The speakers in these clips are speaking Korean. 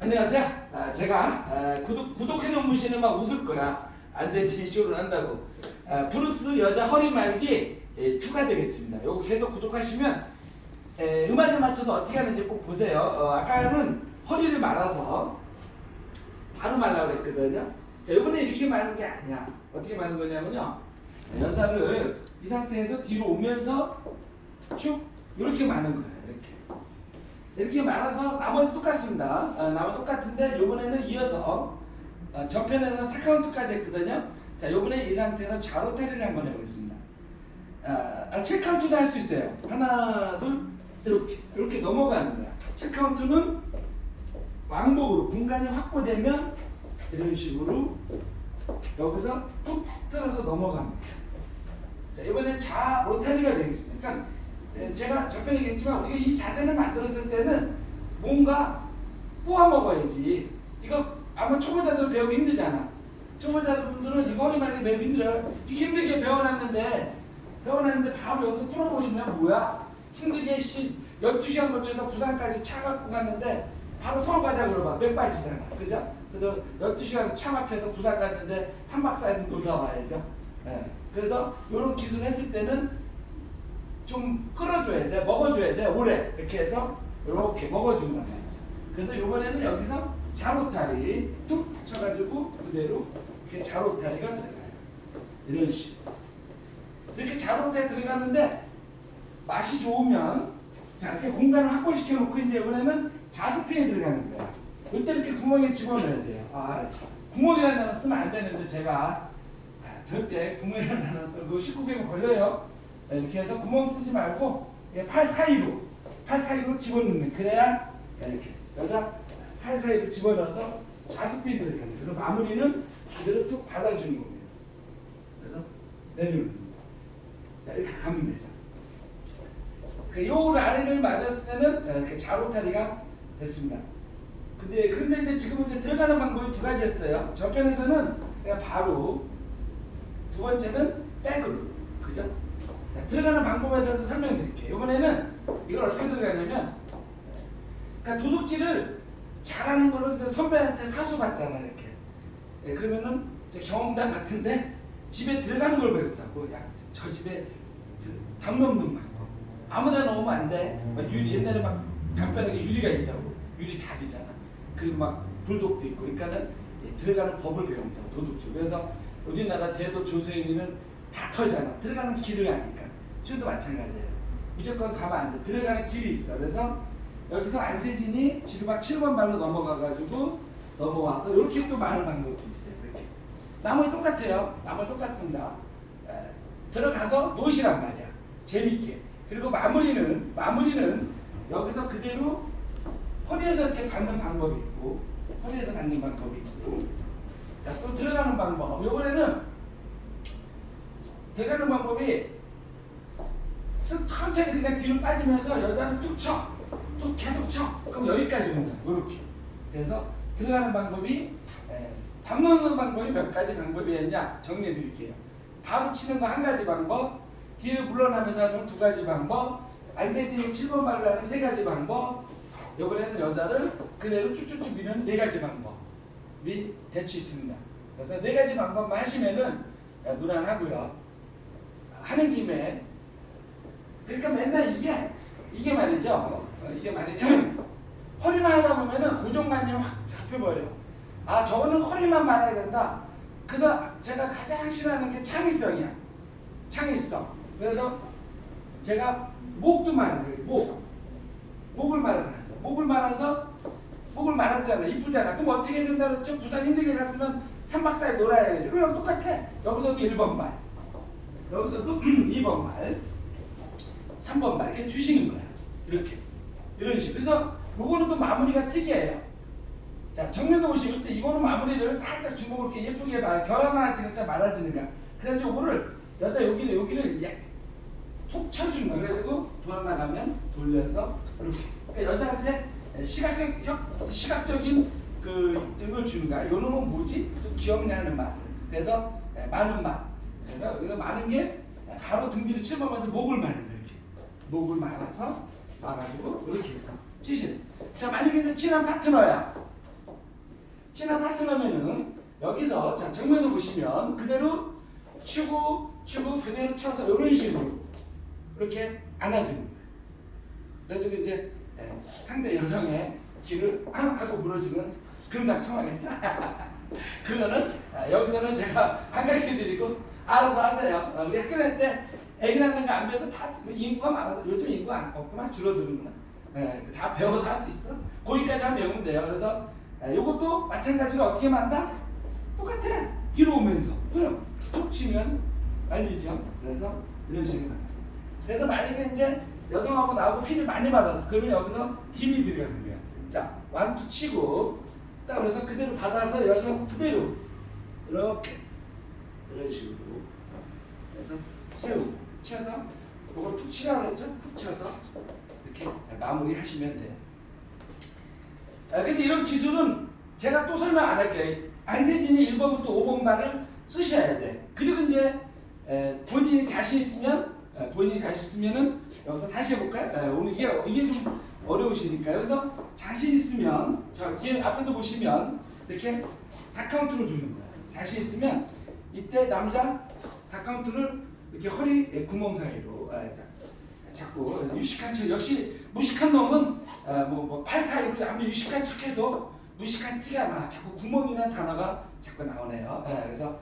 안녕하세요. 아, 제가 아, 구독 구독해놓은 분씨는 막 웃을 거야. 안세지 쇼를 한다고. 아, 브루스 여자 허리 말기 예, 2가 되겠습니다. 요거 계속 구독하시면 에, 음악에 맞춰서 어떻게 하는지 꼭 보세요. 어, 아까는 허리를 말아서 바로 말라고 했거든요. 자, 이번에 이렇게 마는 게 아니야. 어떻게 마는 거냐면요. 여자를 이 상태에서 뒤로 오면서 쭉 이렇게 마는 거예요. 이렇게. 자, 이렇게 말아서 나머지 똑같습니다. 어, 나머지 똑같은데 이번에는 이어서 어, 전편에는 4카운트까지 했거든요. 자, 이번에 이 상태에서 좌로타리를 한번 해보겠습니다. 아, 아, 7카운트도 할 수 있어요. 하나, 둘, 이렇게 이렇게 넘어가는 거야. 7카운트는 왕복으로 공간이 확보되면 이런 식으로 여기서 뚝 들어서 넘어갑니다. 자, 이번엔 좌 로타리가 되겠습니다. 그러니까 예, 제가 저편에 얘기했지만 우리가 이 자세를 만들었을 때는 뭔가 뽑아 먹어야지. 이거 아마 초보자들 배우기 힘들잖아. 초보자분들은 이거 허리 말기 배우기 힘들어요. 이 힘들게 배워놨는데 배워놨는데 바로 여기서 풀어버리면 뭐야? 힘들게 씨 12시간 거쳐서 부산까지 차 갖고 갔는데 바로 서울 가자 그러면 몇 빠지잖아. 그죠? 그래도 12시간 차 막혀서 부산 갔는데 3박 4일 놀다 와야죠. 예. 그래서 이런 기술 했을 때는 좀 끌어줘야 돼, 먹어줘야 돼, 오래 이렇게 해서 이렇게 먹어준단 말이죠. 그래서 이번에는 여기서 자로타리 툭 쳐가지고 그대로 이렇게 자로타리가 들어가요. 이런 식으로. 이렇게 자로타리 들어가는데 맛이 좋으면 자 이렇게 공간을 확보시켜 놓고 이제 이번에는 자스핀에 들어가는 거야. 이때 이렇게 구멍에 집어넣어야 돼요. 아 구멍이라는 단어 쓰면 안 되는데 제가 아, 절대 구멍이라는 단어 쓰고 19개면 걸려요. 네, 이렇게 해서 구멍 쓰지 말고 예, 팔 사이로 팔 사이로 집어넣는 그래야 이렇게 여자 팔 사이로 집어넣어서 좌스핀 들어가는 거예요. 그리고 마무리는 그대로 툭 받아주는 겁니다. 그래서 내려오는 겁니다. 자 이렇게 가면 되죠. 그 요를 아래를 맞았을 때는 이렇게 자로타리가 됐습니다. 근데 근데 이제 지금 이제 들어가는 방법이 두 가지였어요. 저편에서는 그냥 바로 두 번째는 백으로 그죠? 자, 들어가는 방법에 대해서 설명드릴게요. 이번에는 이걸 어떻게 들어가냐면 그러니까 도둑질을 잘하는 이제 선배한테 사수 받잖아 이렇게. 예, 그러면은 이제 경험담 같은데 집에 들어가는 걸 배웠다고. 야, 저 집에 드- 담 넘는 방법. 아무데나 놓으면 안 돼. 막 유리 옛날에 막 담벼락에 유리가 있다고. 유리 답이잖아. 그리고 막 불독도 있고. 그러니까는 예, 들어가는 법을 배운다고 도둑질. 그래서 우리나라 대도 조세인은 다 털잖아. 들어가는 길을 아니까. 주도 마찬가지예요. 무조건 가면 안 돼. 들어가는 길이 있어. 그래서 여기서 안세진이 지루박 7번 발로 넘어가가지고 넘어와서 이렇게 또 많은 방법도 있어요. 이렇게. 나머지 똑같아요. 나머지 똑같습니다. 에, 들어가서 놓으시란 말이야. 재밌게. 그리고 마무리는 마무리는 여기서 그대로 허리에서 이렇게 받는 방법이 있고 허리에서 받는 방법이 있고 자 또 들어가는 방법. 이번에는 들어가는 방법이 쓱 천천히 그냥 뒤로 빠지면서 여자는 툭 쳐. 또 계속 쳐. 그럼 여기까지 거야. 이렇게. 그래서 들어가는 방법이 에, 담는 방법이 몇 가지 방법이었냐 정리해 드릴게요. 바로 치는 거 한 가지 방법, 뒤를 물러나면서 하는 두 가지 방법, 안세진이 7번 말을 하는 세 가지 방법, 이번에는 여자를 그대로 쭉쭉쭉 미는 네 가지 방법이 대충 있습니다. 그래서 네 가지 방법만 하시면은 야, 무난하고요. 하는 김에 그러니까 맨날 이게 이게 말이죠. 어, 이게 말이죠. 허리만 하다 보면은 고정관념이 확 잡혀버려. 아 저거는 허리만 말아야 된다. 그래서 제가 가장 싫어하는 게 창의성이야. 창의성. 그래서 제가 목도 말아요. 목. 목을 말아서. 목을 말아서 목을 말았잖아. 이쁘잖아. 그럼 어떻게 해야 된다 그랬죠? 부산 힘들게 갔으면 3박 4일 놀아야지. 그럼 똑같아. 여기서도 1번 말. 여기서도 2번 말. 3번 말 이렇게 주시는 거야. 이렇게. 이런 식으로. 그래서 요거는 또 마무리가 특이해요. 자, 정면에서 보시면 때 이거는 마무리를 살짝 주먹을 이렇게 예쁘게 말, 결 하나 진짜 말아주는 거야. 그래서 요거를 여자 여기를 여기를 예, 톡 쳐주는 거야. 그래가지고 돌아 나가면 돌려서 이렇게. 그러니까 여자한테 시각적 혁- 시각적인 그 이걸 주는 거야. 요 놈은 뭐지? 좀 기억나는 맛을. 그래서 예, 많은 맛. 그래서 많은 게 바로 등 뒤로 치면서 목을 마는. 목을 말아서 말아주고 이렇게 해서 치시는. 자 만약에 이제 친한 파트너야. 친한 파트너면은 여기서 자 정면에서 보시면 그대로 추고 추고 그대로 쳐서 이런 식으로 이렇게 안아주는 거예요. 그래서 이제 예, 상대 여성의 귀를 앙 하고 물어주는 금상첨화겠죠. 그거는 아, 여기서는 제가 안 가르쳐 드리고 알아서 하세요. 어, 우리 학교 다닐 때 애기 낳는 거 안 배워도 다 인구가 많아. 요즘 인구 안 없구나 줄어드는구나. 예, 다 배워서 할 수 있어. 거기까지만 배우면 돼요. 그래서 예, 이것도 마찬가지로 어떻게 만다? 똑같아. 뒤로 오면서 그럼 툭 치면 알리죠. 그래서 이런 식으로. 그래서 만약에 이제 여성하고 나하고 피를 많이 받아서 그러면 여기서 딥이 들어가는 거야. 자, 완투 치고 딱 그래서 그대로 받아서 여성 그대로 이렇게 이런 식으로 그래서 세우고 쳐서 이걸 툭 치라고 그랬죠? 툭 쳐서 이렇게 마무리 하시면 돼요. 아, 그래서 이런 기술은 제가 또 설명 안 할게요. 안세진이 1번부터 5번만을 쓰셔야 돼. 그리고 이제 에, 본인이 자신 있으면 에, 본인이 자신 있으면은 여기서 다시 해볼까요? 에, 오늘 이게 이게 좀 어려우시니까요. 그래서 자신 있으면 저 뒤에 앞에서 보시면 이렇게 4카운트를 주는 거예요. 자신 있으면 이때 남자 4카운트를 이렇게 허리 구멍 사이로 에, 자, 자꾸 유식한 척 역시 무식한 놈은 어, 뭐팔 사이로 아무리 유식한 척해도 무식한 티가 나 자꾸 구멍이라는 단어가 자꾸 나오네요. 예, 그래서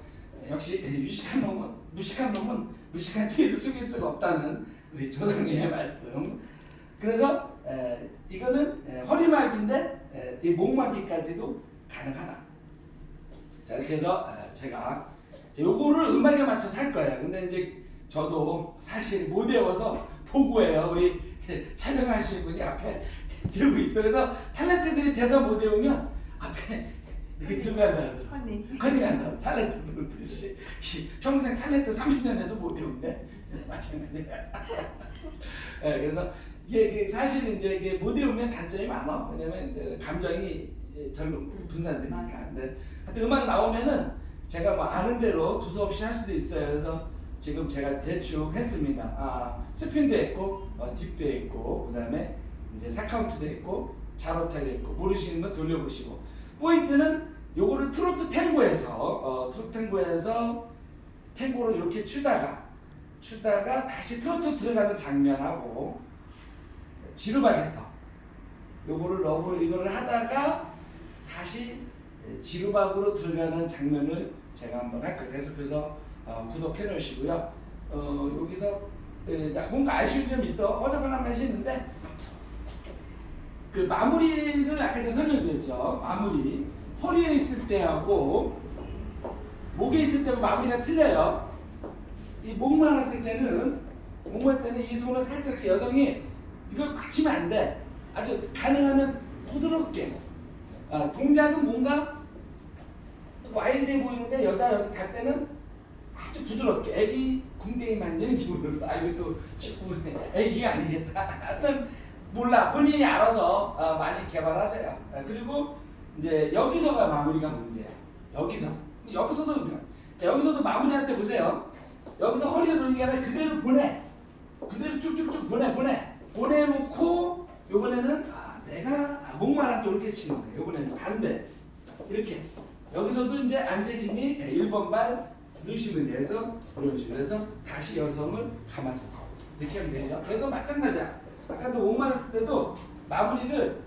역시 유식한 놈은 무식한 놈은 무식한 티를 숨길 수가 없다는 우리 조상님의 말씀. 그래서 에, 이거는 에, 허리말기인데 목말기까지도 가능하다. 자 이렇게 해서 에, 제가 요거를 음악에 맞춰서 할 거예요. 근데 이제 저도 사실 못 외워서 보고해요. 우리 촬영하시는 분이 앞에 들고 있어. 그래서 탤런트들이 대사 못 외우면 앞에 이렇게 들고 간다. 허니. 컨닝한다. 탤런트 들 듯이 시- 평생 탤런트 30년 해도 못 외운대. 마찬가지야. 예, 그래서 이게 사실 이제 이게 못 외우면 단점이 많아. 왜냐면 감정이 절로 분산되니까. 맞아. 근데 하여튼 음악 나오면은 제가 뭐 아는 대로 두서없이 할 수도 있어요. 그래서 지금 제가 대충 했습니다. 아, 스핀도 했고, 어, 딥도 했고, 그 다음에 이제 사카운트도 했고, 자로타도 했고, 모르시는 건 돌려보시고. 포인트는 요거를 트로트 탱고에서, 어, 트로트 탱고에서 탱고를 이렇게 추다가, 추다가 다시 트로트 들어가는 장면하고, 지루박에서 요거를 러브 이거를 하다가 다시 예, 지루박으로 들어가는 장면을 제가 한번 할 거예요. 그래서 그래서 어, 구독해 놓으시고요. 어, 여기서 예, 자, 뭔가 아쉬운 점이 있어. 어저번 한번 했는데 그 마무리를 아까 제가 설명드렸죠. 마무리 허리에 있을 때하고 목에 있을 때하고 마무리가 틀려요. 이 목만 했을 때는 목만 때는 이 손을 살짝 이렇게 여성이 이걸 받치면 안 돼. 아주 가능하면 부드럽게. 아, 동작은 뭔가 와일드해 보이는데 여자 여기 갈 때는 아주 부드럽게 애기 궁뎅이 만지는 기분으로. 아 이것도 축구 애기가 아니겠다. 하여튼 몰라. 본인이 알아서 어, 많이 개발하세요. 아, 그리고 이제 여기서가 마무리가 문제야. 여기서. 여기서도 자, 여기서도 마무리할 때 보세요. 여기서 허리를 돌리게 아니라 그대로 보내. 그대로 쭉쭉쭉 보내 보내. 보내놓고 요번에는 아, 내가 아, 목 말아서 이렇게 치는 거예요. 요번에는 반대. 이렇게 여기서도 이제 안세진이 1번 발 누시면 돼서 이런 식으로 해서 다시 여성을 감아주고 이렇게 하면 되죠. 그래서 마찬가지야. 아까도 목만 했을 때도 마무리를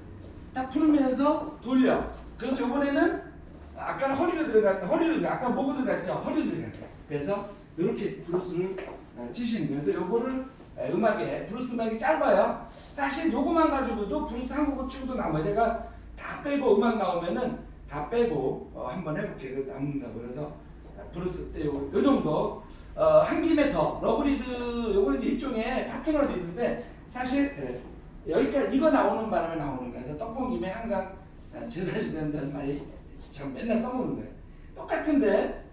딱 풀면서 돌려. 그래서 이번에는 아까는 허리로 들어갔 허리를 아까 목으로 들어갔죠. 허리로 들어갔죠. 그래서 이렇게 브루스를 어, 치시는 거예요. 그래서 요거를 에, 음악에 브루스 음악이 짧아요. 사실 요거만 가지고도 브루스 한 곡을 추고도 남아요. 제가 다 빼고 음악 나오면은 다 빼고 어, 한번 해볼게요. 그 남는다고 그래서 브루스 때 요, 요 정도 어, 한 김에 더 러브리드 요거는 일종의 파트너도 있는데 사실 예, 여기까지 이거 나오는 바람에 나오는 거예요. 그래서 떡볶 김에 항상 어, 제사 지낸다는 말이 참 맨날 써먹는 거예요. 똑같은데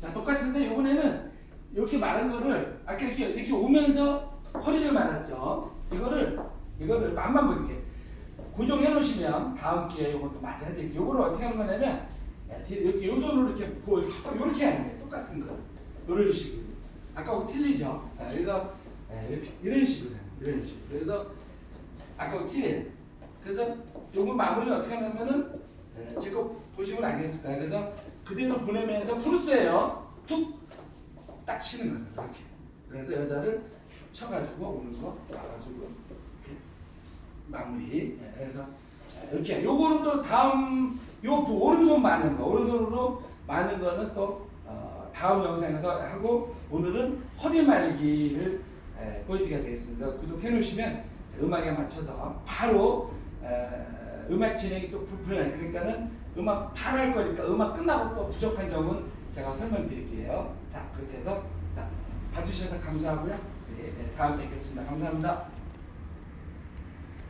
자 똑같은데 요번에는 이렇게 말한 거를 아까 이렇게 이렇게 오면서 허리를 말았죠. 이거를 이거를 맛만 볼게. 고정해 놓으시면 다음 기회에 이것도 맞아야 돼. 이거를 어떻게 하는 거냐면 이렇게 요 손으로 이렇게 고 이렇게 하는 거예요. 똑같은 거. 이런 식으로. 아까하고 틀리죠. 아, 그래서 예, 이렇게 이런 식으로. 이런 식으로. 그래서 아까하고 틀려요. 그래서 요거 마무리를 어떻게 하냐면은 예, 지금 보시면 거예요. 그래서 그대로 보내면서 브루스예요. 툭딱 치는 거예요. 이렇게. 그래서 여자를 쳐가지고 오는 거 이렇게 마무리. 예, 그래서 이렇게 요거는 또 다음 요 부- 오른손 마는 거 오른손으로 마는 거는 또 어, 다음 영상에서 하고 오늘은 허리 말기를 에, 보여드리게 되겠습니다. 구독해 놓으시면 음악에 맞춰서 바로 에, 음악 진행이 또 불편해 그러니까는 음악 바로 할 거니까 음악 끝나고 또 부족한 점은 제가 설명드릴게요. 자 그렇게 해서 자 봐주셔서 감사하고요. 네, 네, 다음 뵙겠습니다. 감사합니다.